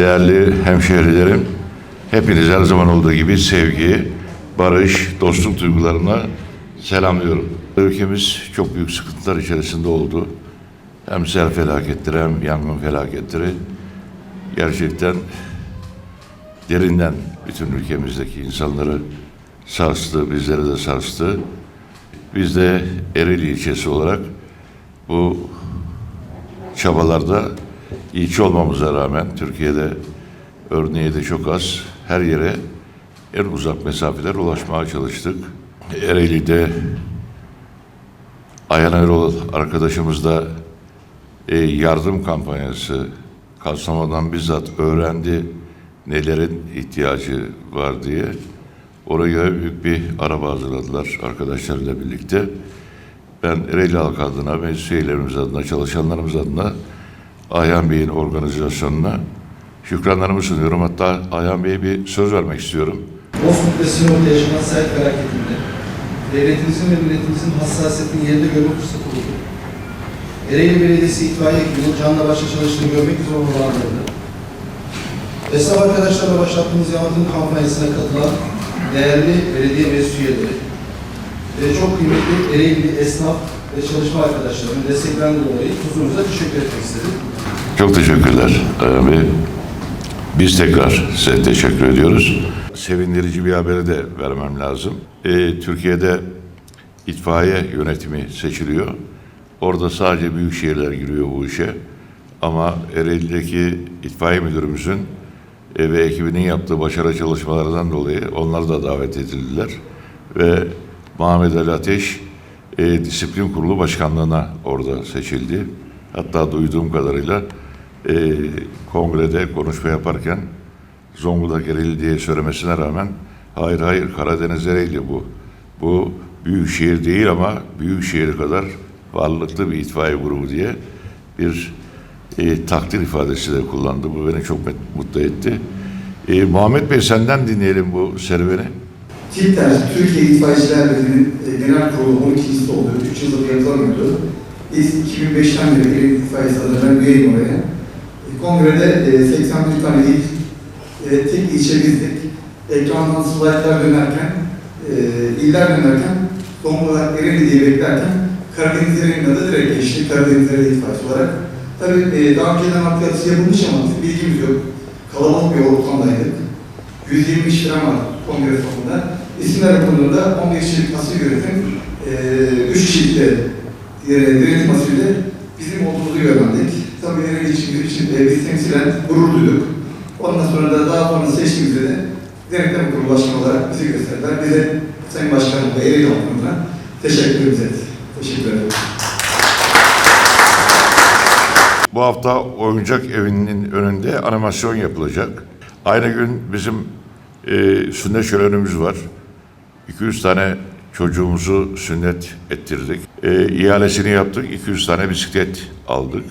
Değerli hemşehrilerim, hepiniz her zaman olduğu gibi sevgi, barış, dostluk duygularına selamlıyorum. Ülkemiz çok büyük sıkıntılar içerisinde oldu. Hem sel felaketleri hem yangın felaketleri gerçekten derinden bütün ülkemizdeki insanları sarstı, bizleri de sarstı. Biz de Ereğli ilçesi olarak bu çabalarda ilçe olmamıza rağmen Türkiye'de örneği de çok az. Her yere en uzak mesafeler ulaşmaya çalıştık. Ereğli'de Ayhan Erol arkadaşımız da e, yardım kampanyası Kastamonu'dan bizzat öğrendi nelerin ihtiyacı var diye. Oraya büyük bir araba hazırladılar arkadaşlarıyla birlikte. Ben Ereğli halkı adına, meclis üyelerimiz adına, çalışanlarımız adına Ayhan Bey'in organizasyonuna şükranlarımı sunuyorum. Hatta Ayhan Bey'e bir söz vermek istiyorum. Bozkurt ve Sinop'ta yaşanan sel felaketinde devletimizin ve milletimizin hassasiyetini yerinde görme fırsatı oldu. Ereğli Belediyesi itfaiye ekibinin canla başla çalıştığını görmek zor olanlardı. Esnaf arkadaşlarla başlattığımız yardım kampanyasına katılan değerli belediye meclis üyeleri ve çok kıymetli Ereğli esnaf ve çalışma arkadaşlarının desteklerinden dolayı huzurunuza teşekkür etmek istedim. Çok teşekkürler Ayhan Bey. Biz tekrar size teşekkür ediyoruz. Sevindirici bir haberi de vermem lazım. Ee, Türkiye'de itfaiye yönetimi seçiliyor. Orada sadece büyük şehirler giriyor bu işe. Ama Ereğli'deki itfaiye müdürümüzün e, ve ekibinin yaptığı başarı çalışmalarından dolayı onlar da davet edildiler. Ve Muhammed Ali Ateş e, Disiplin Kurulu Başkanlığı'na orada seçildi. Hatta duyduğum kadarıyla e, kongrede konuşma yaparken Zonguldak Ereğli diye söylemesine rağmen hayır hayır Karadeniz Ereğli bu. Bu büyük şehir değil ama büyük şehir kadar varlıklı bir itfaiye grubu diye bir e, takdir ifadesi de kullandı. Bu beni çok mutlu etti. E, Muhammed Bey senden dinleyelim bu serüveni. TİPTER, Türkiye İtfaiyeciler Birliği'nin e, genel kurulu 12. oldu. 3 yıldır yapılamıyordu. Biz 2005'ten beri bir itfaiyesi adına üyeyim oraya. E, Kongrede e, 81 tane il, e, tek ilçe bizdik. Ekrandan slaytlar dönerken, e, iller dönerken, Zonguldak Ereğli diye beklerken Karadeniz Ereğli'nin adı direkt geçti. Karadeniz Ereğli olarak. Tabii e, daha önceden altyapısı yapılmış ama bilgimiz yok. Kalabalık bir ortamdaydık. 120 kişi var kongre salonunda. İsimler okunduğunda 15 kişilik asil yönetim, e, 3 kişilik de yönetim asilde bizim olduğumuzu öğrendik. Tabii Ereğli için, için e, biz temsilen gurur duyduk. Ondan sonra da daha sonra seçtiğimizde de denetleme kurulu başkanı olarak bizi gösterdiler. Bize Sayın Başkanım ve Ereğli halkına teşekkürümüzü etti. Teşekkür ederim. Bu hafta oyuncak evinin önünde animasyon yapılacak. Aynı gün bizim e, sünnet şölenimiz var. 200 tane çocuğumuzu sünnet ettirdik. E, ihalesini yaptık. 200 tane bisiklet aldık.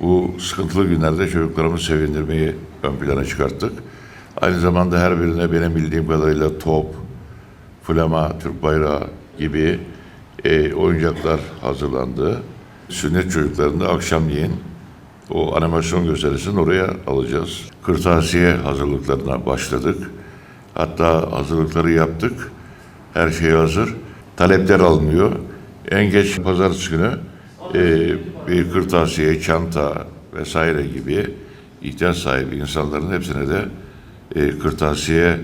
Bu sıkıntılı günlerde çocuklarımızı sevindirmeyi ön plana çıkarttık. Aynı zamanda her birine benim bildiğim kadarıyla top, flama, Türk bayrağı gibi e, oyuncaklar hazırlandı. Sünnet çocuklarını akşamleyin o animasyon gösterisini oraya alacağız. Kırtasiye hazırlıklarına başladık. Hatta hazırlıkları yaptık. Her şey hazır. Talepler alınıyor. En geç pazartesi günü e, bir kırtasiye, çanta vesaire gibi ihtiyaç sahibi insanların hepsine de e, kırtasiye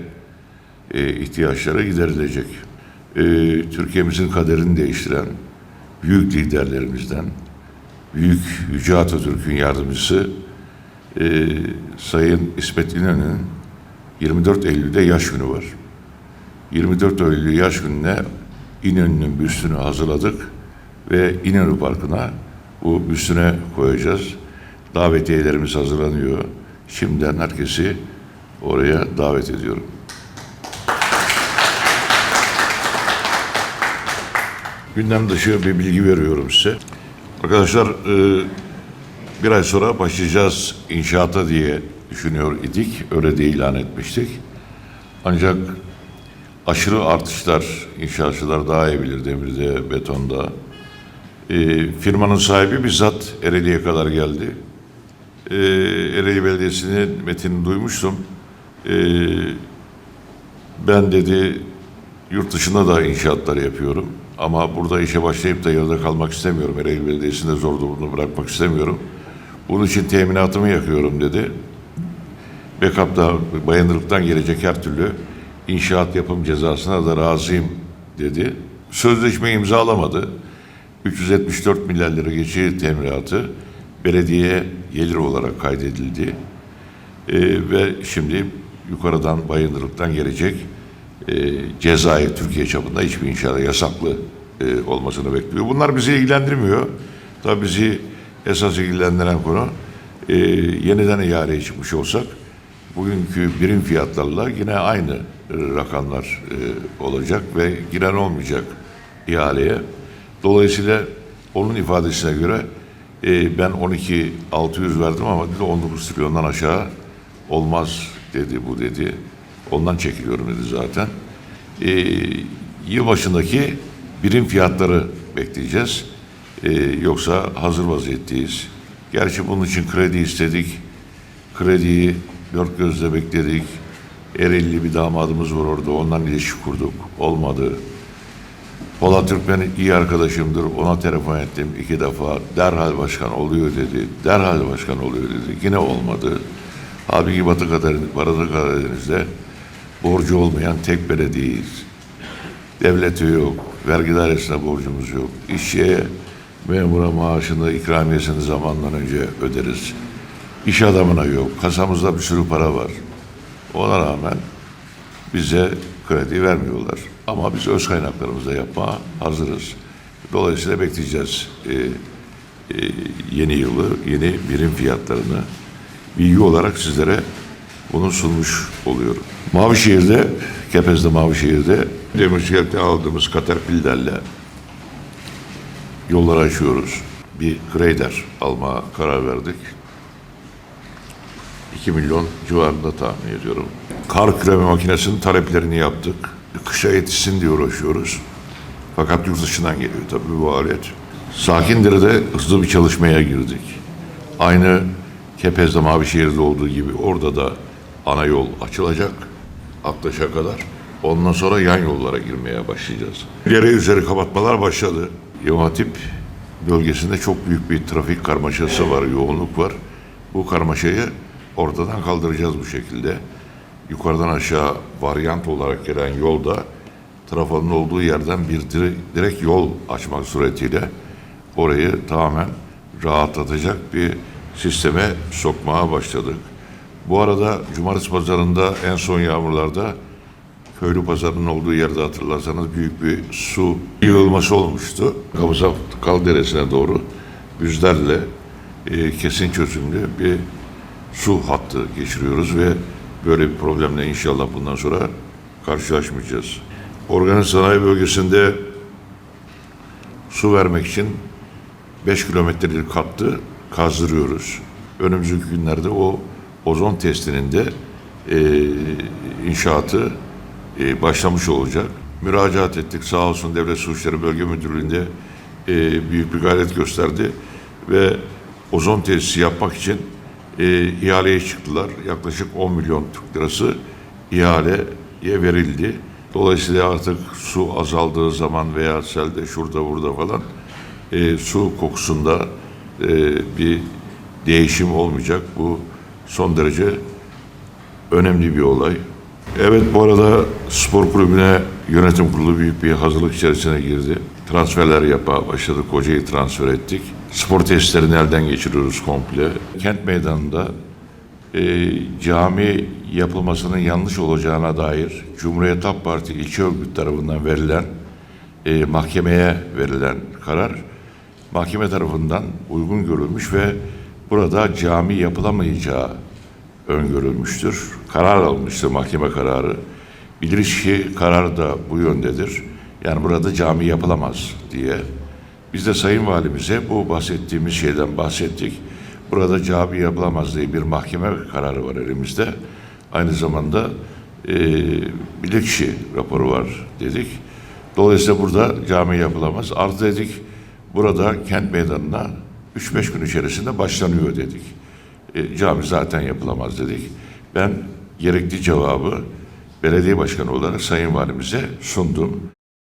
e, ihtiyaçları giderilecek. E, Türkiye'mizin kaderini değiştiren büyük liderlerimizden, büyük Yüce Atatürk'ün yardımcısı e, Sayın İsmet İnönü'nün 24 Eylül'de yaş günü var. 24 Eylül yaş gününe İnönü'nün büstünü hazırladık ve İnönü Parkı'na bu büstüne koyacağız. Davetiyelerimiz hazırlanıyor. Şimdiden herkesi oraya davet ediyorum. Gündem dışı bir bilgi veriyorum size. Arkadaşlar e, bir ay sonra başlayacağız inşaata diye düşünüyor idik. Öyle de ilan etmiştik. Ancak aşırı artışlar, inşaatçılar daha iyi bilir demirde, betonda. E, firmanın sahibi bizzat Ereğli'ye kadar geldi. e, Ereğli Belediyesi'nin metnini duymuştum. E, ben dedi yurt dışında da inşaatlar yapıyorum. Ama burada işe başlayıp da yarıda kalmak istemiyorum. Ereğli Belediyesi'nde zor durumda bırakmak istemiyorum. Bunun için teminatımı yakıyorum dedi. Backup'ta bayanırlıktan gelecek her türlü inşaat yapım cezasına da razıyım dedi. Sözleşme imzalamadı. 374 milyar lira geçici teminatı belediyeye gelir olarak kaydedildi. Ee, ve şimdi yukarıdan bayındırlıktan gelecek e, cezayı Türkiye çapında hiçbir inşaata yasaklı e, olmasını bekliyor. Bunlar bizi ilgilendirmiyor. Tabii bizi esas ilgilendiren konu e, yeniden ihaleye çıkmış olsak bugünkü birim fiyatlarla yine aynı e, rakamlar e, olacak ve giren olmayacak ihaleye. Dolayısıyla onun ifadesine göre e, ben 12 600 verdim ama dedi 19 trilyondan aşağı olmaz dedi bu dedi. Ondan çekiliyorum dedi zaten. E, yılbaşındaki birim fiyatları bekleyeceğiz. Yoksa hazır vaziyetteyiz. Gerçi bunun için kredi istedik. Krediyi dört gözle bekledik. Ereğli bir damadımız var orada. Ondan ilişki kurduk. Olmadı. Polat Türkmen iyi arkadaşımdır. Ona telefon ettim iki defa. Derhal başkan oluyor dedi. Derhal başkan oluyor dedi. Yine olmadı. Halbuki Batı Batı Karadeniz'de borcu olmayan tek belediyeyiz. Devleti yok. Vergi dairesine borcumuz yok. İşçiye memura maaşını, ikramiyesini zamandan önce öderiz. İş adamına yok. Kasamızda bir sürü para var. Ona rağmen bize kredi vermiyorlar. Ama biz öz kaynaklarımızla yapmaya hazırız. Dolayısıyla bekleyeceğiz e, e, yeni yılı, yeni birim fiyatlarını. Bilgi olarak sizlere bunu sunmuş oluyorum. Mavişehir'de, Kepez'de Mavişehir'de Demircilik'te aldığımız Caterpillar'le yolları açıyoruz. Bir grader almaya karar verdik. 2 milyon civarında tahmin ediyorum. Kar küreme makinesinin taleplerini yaptık. Kışa yetişsin diye uğraşıyoruz. Fakat yurt dışından geliyor tabii bu alet. Sakindere'de hızlı bir çalışmaya girdik. Aynı Kepez'de Mavişehir'de olduğu gibi orada da ana yol açılacak Aktaş'a kadar. Ondan sonra yan yollara girmeye başlayacağız. Yere üzeri kapatmalar başladı. Hatip bölgesinde çok büyük bir trafik karmaşası var, yoğunluk var. Bu karmaşayı ortadan kaldıracağız bu şekilde. Yukarıdan aşağı varyant olarak gelen yolda trafonun olduğu yerden bir dire- direkt yol açmak suretiyle orayı tamamen rahatlatacak bir sisteme sokmaya başladık. Bu arada Cumartesi pazarında en son yağmurlarda köylü pazarının olduğu yerde hatırlarsanız büyük bir su yığılması olmuştu. Kabızak Kal Deresi'ne doğru yüzlerle e, kesin çözümlü bir su hattı geçiriyoruz ve böyle bir problemle inşallah bundan sonra karşılaşmayacağız. Organik sanayi bölgesinde su vermek için 5 kilometrelik hattı kazdırıyoruz. Önümüzdeki günlerde o ozon testinin de e, inşaatı e, başlamış olacak. Müracaat ettik. Sağ olsun Devlet Su İşleri Bölge Müdürlüğü'nde e, büyük bir gayret gösterdi ve ozon tesisi yapmak için e, ihaleye çıktılar. Yaklaşık 10 milyon Türk lirası ihaleye verildi. Dolayısıyla artık su azaldığı zaman veya selde şurada burada falan e, su kokusunda e, bir değişim olmayacak. Bu son derece önemli bir olay. Evet bu arada spor kulübüne yönetim kurulu büyük bir hazırlık içerisine girdi. Transferler yapmaya başladık. Hocayı transfer ettik. Spor tesislerini elden geçiriyoruz komple. Kent meydanında e, cami yapılmasının yanlış olacağına dair Cumhuriyet Halk Parti ilçe örgüt tarafından verilen e, mahkemeye verilen karar mahkeme tarafından uygun görülmüş ve burada cami yapılamayacağı öngörülmüştür. Karar almıştı mahkeme kararı. Bilirkişi karar da bu yöndedir. Yani burada cami yapılamaz diye. Biz de Sayın Valimize bu bahsettiğimiz şeyden bahsettik. Burada cami yapılamaz diye bir mahkeme kararı var elimizde. Aynı zamanda e, bilirkişi raporu var dedik. Dolayısıyla burada cami yapılamaz. Arz dedik burada kent meydanına 3-5 gün içerisinde başlanıyor dedik. E, cami zaten yapılamaz dedik. Ben gerekli cevabı belediye başkanı olarak Sayın Valimize sundum.